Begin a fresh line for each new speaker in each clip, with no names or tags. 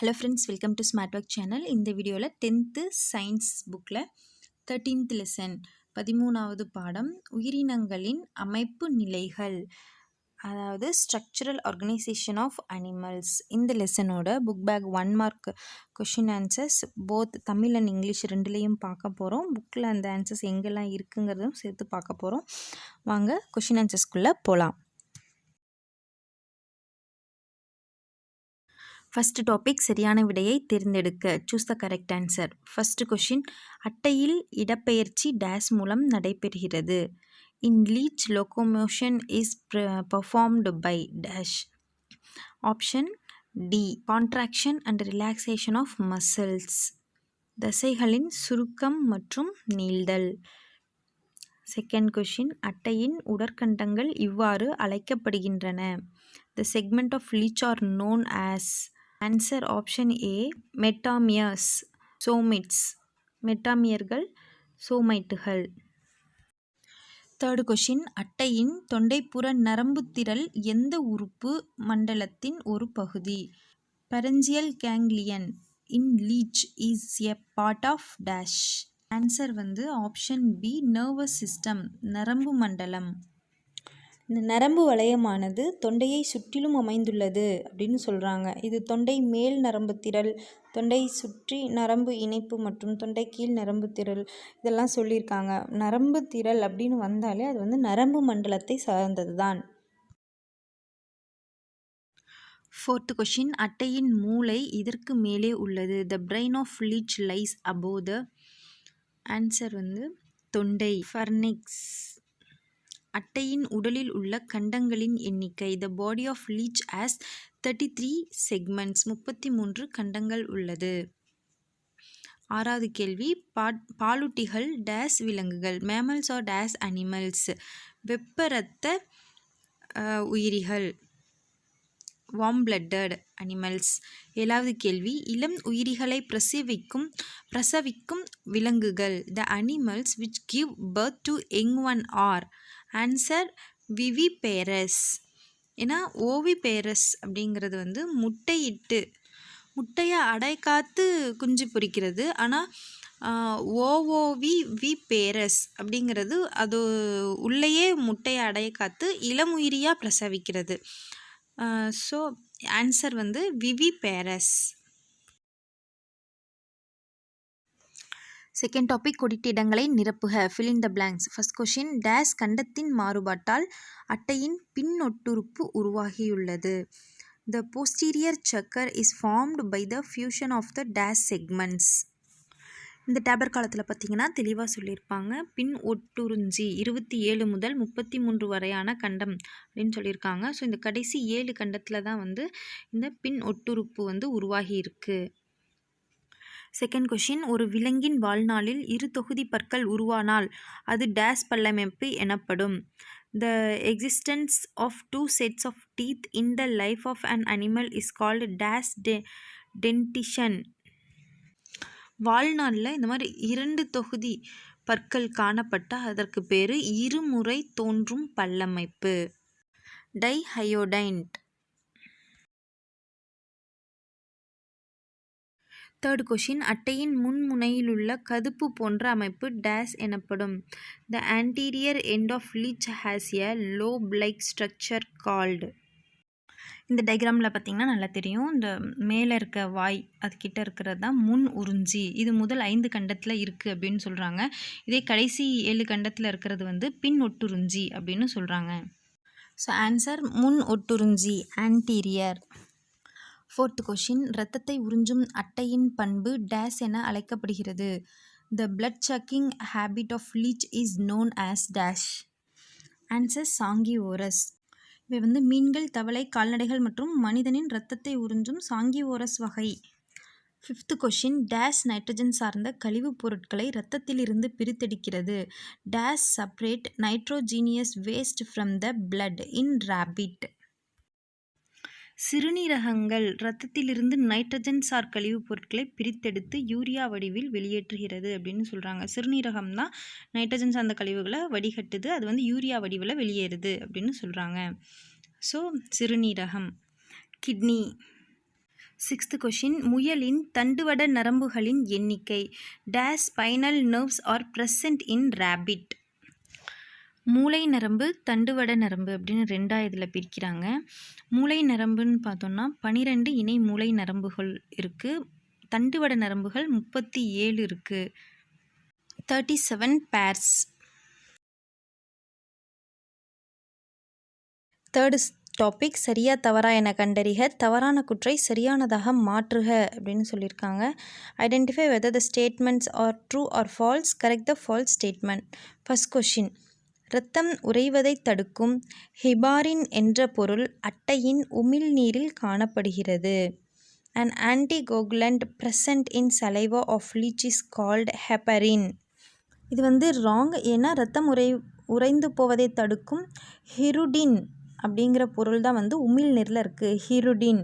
Hello friends welcome to smart work channel இந்த வீடியோவில் tenth science புக்கில் தேர்ட்டீன்த் லெசன் பதிமூணாவது பாடம் உயிரினங்களின் அமைப்பு நிலைகள் அதாவது ஸ்ட்ரக்சரல் ஆர்கனைசேஷன் ஆஃப் அனிமல்ஸ் இந்த லெசனோட book back one mark question answers both Tamil and English ரெண்டுலேயும் பார்க்க போகிறோம் புக்கில் அந்த ஆன்சர்ஸ் எங்கெல்லாம் இருக்குங்கிறதும் சேர்த்து பார்க்க போகிறோம் வாங்க கொஷின் ஆன்சர்ஸ்குள்ளே போகலாம் ஃபர்ஸ்ட் டாபிக் சரியான விடையை தேர்ந்தெடுக்க. Choose the correct answer first question அட்டையில் இடப்பெயர்ச்சி டேஸ் மூலம் நடைபெறுகிறது. In leech locomotion is performed by dash option D contraction and relaxation of muscles தசைகளின் சுருக்கம் மற்றும் நீள்தல். செகண்ட் கொஷின் அட்டையின் உடற்கண்டங்கள் இவ்வாறு அழைக்கப்படுகின்றன. The segment of leech are known as answer option A metameres somites மெட்டாமியர்கள் சோமைட்டுகள் தேர்டு கொஷின் அட்டையின் தொண்டைப்புற நரம்புத்திரல் எந்த உறுப்பு மண்டலத்தின் ஒரு பகுதி? Pharyngeal ganglion in leech is a part of dash answer வந்து ஆப்ஷன் பி நர்வஸ் சிஸ்டம் நரம்பு மண்டலம். இந்த நரம்பு வளையமானது தொண்டையை சுற்றிலும் அமைந்துள்ளது அப்படின்னு சொல்கிறாங்க இது தொண்டை மேல் நரம்பு திரள் தொண்டை சுற்றி நரம்பு இணைப்பு மற்றும் தொண்டை கீழ் நரம்பு திரள் இதெல்லாம் சொல்லியிருக்காங்க. நரம்பு திரள் அப்படின்னு வந்தாலே அது வந்து நரம்பு மண்டலத்தை சார்ந்தது தான் ஃபோர்த்து கொஷின் அட்டையின் மூளை இதற்கு மேலே உள்ளது. The brain of leech lies above the answer வந்து தொண்டை. ஃபர்னிக்ஸ் அட்டையின் உடலில் உள்ள கண்டங்களின் எண்ணிக்கை the body of leech has thirty three segments முப்பத்தி மூன்று கண்டங்கள் உள்ளது. ஆறாவது கேள்வி பா பாலூட்டிகள் டேஸ் விலங்குகள் மேமல்ஸ் ஆர் டேஸ் அனிமல்ஸ் வெப்பரத்த உயிரிகள் வாம் பிளட்டட் அனிமல்ஸ் ஏழாவது கேள்வி இளம் உயிரிகளை பிரசவிக்கும் பிரசவிக்கும் விலங்குகள் the animals which give birth to young one are answer viviparous ஏன்னா ஓவி பேரஸ் அப்படிங்கிறது வந்து முட்டையிட்டு முட்டையை அடை காத்து குஞ்சு பொரிக்கிறது ஆனால் ஓஓவி வி பேரஸ் அப்படிங்கிறது அது உள்ளேயே முட்டையை அடைய காத்து இளமுயிரியாக பிரசவிக்கிறது. ஸோ ஆன்சர் வந்து விவி பேரஸ் செகண்ட் டாபிக் கொடிட்ட இடங்களை நிரப்புக fill in the blanks first question dash கண்டத்தின் மாறுபாட்டால் அட்டையின் பின்னொட்டுறுப்பு உருவாகியுள்ளது. The posterior sucker is formed by the fusion of the dash segments இந்த டேபர் காலத்தில் பார்த்தீங்கன்னா தெளிவாக சொல்லியிருப்பாங்க. பின் ஒட்டுறிஞ்சி இருபத்தி ஏழு முதல் முப்பத்தி மூன்று வரையான கண்டம் அப்படின்னு சொல்லியிருக்காங்க. ஸோ இந்த கடைசி ஏழு கண்டத்தில் தான் வந்து இந்த பின் ஒட்டுறுப்பு வந்து உருவாகி இருக்குது செகண்ட் கொஷின் ஒரு விலங்கின் வாழ்நாளில் இரு தொகுதி பற்கள் உருவானால் அது டேஸ் பல்லமைப்பு எனப்படும். The existence of two sets of teeth in the life of an animal is called dash de dentition. வாழ்நாளில் இந்த மாதிரி இரண்டு தொகுதி பற்கள் காணப்பட்டால் அதற்கு பேர் இருமுறை தோன்றும் பல்லமைப்பு டைஹயோடைன்ட். தேர்ட் கொஷின் அட்டையின் முன்முனையிலுள்ள கதுப்பு போன்ற அமைப்பு டேஸ் எனப்படும். The anterior end of leech has a lobe like structure called இந்த டைக்ராமில் பார்த்திங்கன்னா நல்லா தெரியும். இந்த மேலே இருக்க வாய் அதுக்கிட்ட இருக்கிறது தான் முன் உறிஞ்சி. இது முதல் ஐந்து கண்டத்தில் இருக்குது அப்படின்னு சொல்கிறாங்க இதே கடைசி ஏழு கண்டத்தில் இருக்கிறது வந்து பின் ஒட்டுறிஞ்சி அப்படின்னு சொல்கிறாங்க ஸோ ஆன்சர் முன் ஒட்டுறிஞ்சி ஆன்டீரியர் ஃபோர்த் கொஷின் இரத்தத்தை உறிஞ்சும் அட்டையின் பண்பு டேஸ் என அழைக்கப்படுகிறது. The blood sucking habit of leech is known as dash answer sanguivorous இவை வந்து மீன்கள் தவளை கால்நடைகள் மற்றும் மனிதனின் இரத்தத்தை உறிஞ்சும் சாங்கி ஓரஸ் வகை. ஃபிஃப்த்து கொஷின் டேஸ் நைட்ரஜன் சார்ந்த கழிவுப் பொருட்களை இரத்தத்திலிருந்து பிரித்தெடுக்கிறது. Dash separate nitrogenous waste from the blood in rabbit சிறுநீரகங்கள் இரத்தத்திலிருந்து நைட்ரஜன் சார் கழிவுப் பொருட்களை பிரித்தெடுத்து யூரியா வடிவில் வெளியேற்றுகிறது அப்படின்னு சொல்கிறாங்க சிறுநீரகம் தான் நைட்ரஜன் சார்ந்த கழிவுகளை வடிகட்டுது அது வந்து யூரியா வடிவில் வெளியேறுது அப்படின்னு சொல்கிறாங்க ஸோ சிறுநீரகம். கிட்னி சிக்ஸ்த் கொஷின் முயலின் தண்டுவட நரம்புகளின் எண்ணிக்கை. Dash spinal nerves are present in rabbit மூளை நரம்பு தண்டுவட நரம்பு அப்படின்னு ரெண்டாக இதில் பிரிக்கிறாங்க. மூளை நரம்புன்னு பார்த்தோம்னா பனிரெண்டு இணை மூளை நரம்புகள் இருக்குது தண்டுவட நரம்புகள் முப்பத்தி ஏழு இருக்குது thirty seven pairs third topic சரியா தவறா என கண்டறிக. தவறான குற்றை சரியானதாக மாற்றுக அப்படின்னு சொல்லியிருக்காங்க. Identify whether the statements are true or false correct the false statement first question இரத்தம் உறைவதை தடுக்கும் ஹிபாரின் என்ற பொருள் அட்டையின் உமிழ்நீரில் காணப்படுகிறது. And anticoagulant present in saliva of leech is called heparin இது வந்து ராங் ஏன்னா ரத்தம் உறை உறைந்து போவதை தடுக்கும் ஹிருடின் அப்படிங்கிற பொருள் தான் வந்து உமிழ்நீரில் இருக்குது ஹிருடின்.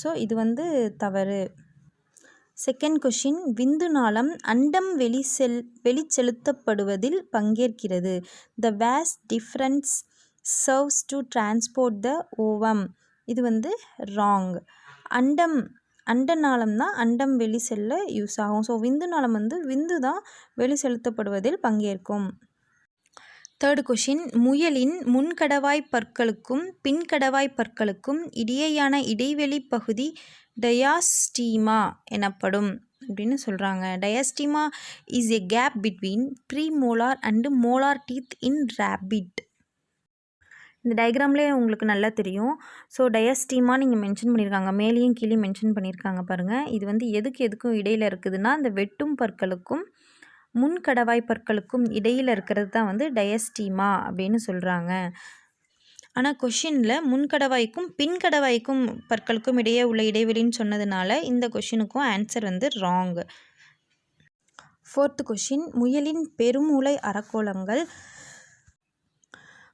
ஸோ இது வந்து தவறு. செகண்ட் கொஷின் விந்து நாளம் அண்டம் வெளி செல் வெளிச்செலுத்தப்படுவதில் பங்கேற்கிறது. The vas deferens serves to transport the ovum. இது வந்து ராங் அண்டம் அண்ட நாளம் தான் அண்டம் வெளி செல்ல யூஸ் ஆகும். ஸோ விந்து நாளம் வந்து விந்து தான் வெளி செலுத்தப்படுவதில் பங்கேற்கும். தேர்ட் கொஷின் முயலின் முன்கடவாய் பற்களுக்கும் பின்கடவாய் பற்களுக்கும் இடையேயான இடைவெளி பகுதி டயாஸ்டீமா எனப்படும். அப்படின்னு சொல்கிறாங்க diastema is a gap between premolar and molar teeth in rabbit இந்த டயக்ராம்லேயே உங்களுக்கு நல்லா தெரியும். ஸோ டயஸ்டீமா நீங்கள் மென்ஷன் பண்ணியிருக்காங்க மேலேயும் கீழே மென்ஷன் பண்ணியிருக்காங்க பாருங்கள் இது வந்து எதுக்கு எதுக்கும் இடையில் இருக்குதுன்னா இந்த வெட்டும் பற்களுக்கும் முன்கடவாய் பற்களுக்கும் இடையில் இருக்கிறது தான் வந்து டயஸ்டீமா அப்படின்னு சொல்கிறாங்க ஆனால் கொஷினில் முன்கடவாய்க்கும் பின்கடவாய்க்கும் பற்களுக்கும் இடையே உள்ள இடைவெளின்னு சொன்னதுனால இந்த கொஷினுக்கும் ஆன்சர் வந்து ராங் ஃபோர்த்து கொஷின் முயலின் பெருமூளை அறக்கோளங்கள்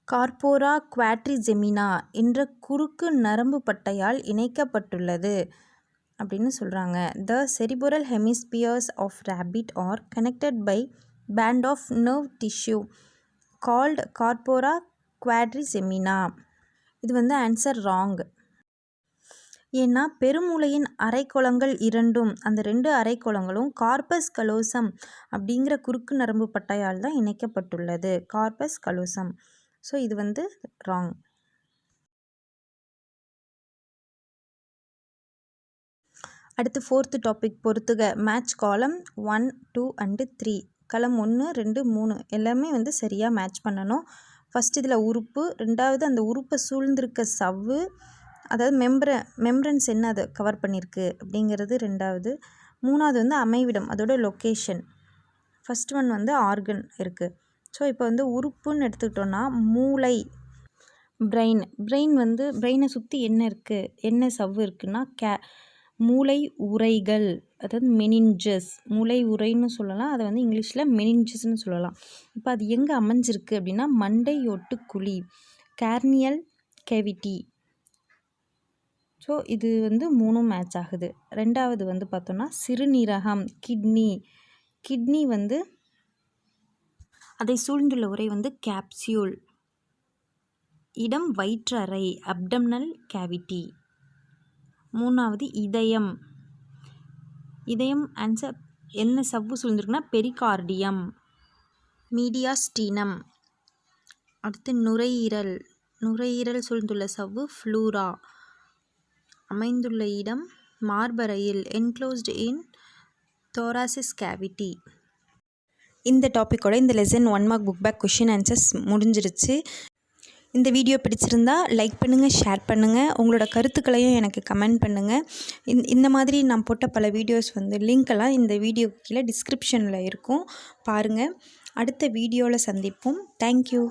கார்போரா குவாட்ரிஜெமினா என்ற குறுக்கு நரம்பு பட்டையால் இணைக்கப்பட்டுள்ளது. அப்படின்னு சொல்கிறாங்க the cerebral hemispheres of rabbit are connected by band of nerve tissue called corpora quadrigemina இது வந்து ஆன்சர் ராங் ஏன்னா பெருமூளையின் அரைக்குளங்கள் இரண்டும் அந்த ரெண்டு அரைக்குளங்களும் கார்பஸ் கலோசம் அப்படிங்கிற குறுக்கு நரம்பு பட்டையால் தான் இணைக்கப்பட்டுள்ளது. கார்பஸ் கலோசம் ஸோ இது வந்து ராங் அடுத்து ஃபோர்த்து டாபிக் பொறுத்துக. Match column one two and three களம் ஒன்று ரெண்டு மூணு. எல்லாமே வந்து சரியாக மேட்ச் பண்ணணும். ஃபஸ்ட் இதில் உறுப்பு. ரெண்டாவது அந்த உறுப்பை சூழ்ந்திருக்க சவ்வு. அதாவது மெம்பர மெம்பரன்ஸ் என்ன அதை? கவர் பண்ணியிருக்கு அப்படிங்கிறது ரெண்டாவது. மூணாவது வந்து அமைவிடம். அதோட லொக்கேஷன் ஃபஸ்ட் ஒன் வந்து ஆர்கன் இருக்குது ஸோ இப்போ வந்து உறுப்புன்னு எடுத்துக்கிட்டோன்னா மூளை பிரெயின் பிரெயின் வந்து பிரெயினை சுற்றி என்ன இருக்குது என்ன சவ்வு இருக்குன்னா கே மூளை உரைகள் அதாவது மெனிஞ்சஸ் மூளை உரைன்னு சொல்லலாம். அதை வந்து இங்கிலீஷில் மெனின்ஜஸ்ன்னு சொல்லலாம். இப்போ அது எங்கே அமைஞ்சிருக்கு அப்படின்னா மண்டையொட்டு குழி கேர்னியல் கேவிட்டி ஸோ இது வந்து மூணும் மேட்ச் ஆகுது. ரெண்டாவது வந்து பார்த்தோன்னா சிறுநீரகம் கிட்னி கிட்னி வந்து அதை சூழ்ந்துள்ள உரை வந்து கேப்சியூல் இடம் வயிற்றறை அப்டம்னல் கேவிட்டி மூணாவது இதயம். இதயம் ஆன்சர் என்ன சவ்வு சொல்லியிருக்குன்னா பெரிகார்டியம் மீடியாஸ்டீனம். அடுத்து நுரையீரல். நுரையீரல் சூழ்ந்துள்ள சவ்வு ஃப்ளூரா. அமைந்துள்ள இடம் மார்பறையில் என்க்ளோஸ்டு இன் தோராசிஸ் கேவிட்டி இந்த டாப்பிக்கோட இந்த lesson one mark book back question answers முடிஞ்சிருச்சு. இந்த வீடியோ பிடிச்சிருந்தா லைக் பண்ணுங்கள் ஷேர் பண்ணுங்கள் உங்களோட கருத்துக்களையும் எனக்கு கமெண்ட் பண்ணுங்கள் இந்த மாதிரி நான் போட்ட பல வீடியோஸ் வந்து லிங்க்கெல்லாம் இந்த வீடியோ கீழே டிஸ்கிரிப்ஷனில் இருக்கும். பாருங்கள் அடுத்த வீடியோவில் சந்திப்போம். தேங்க்யூ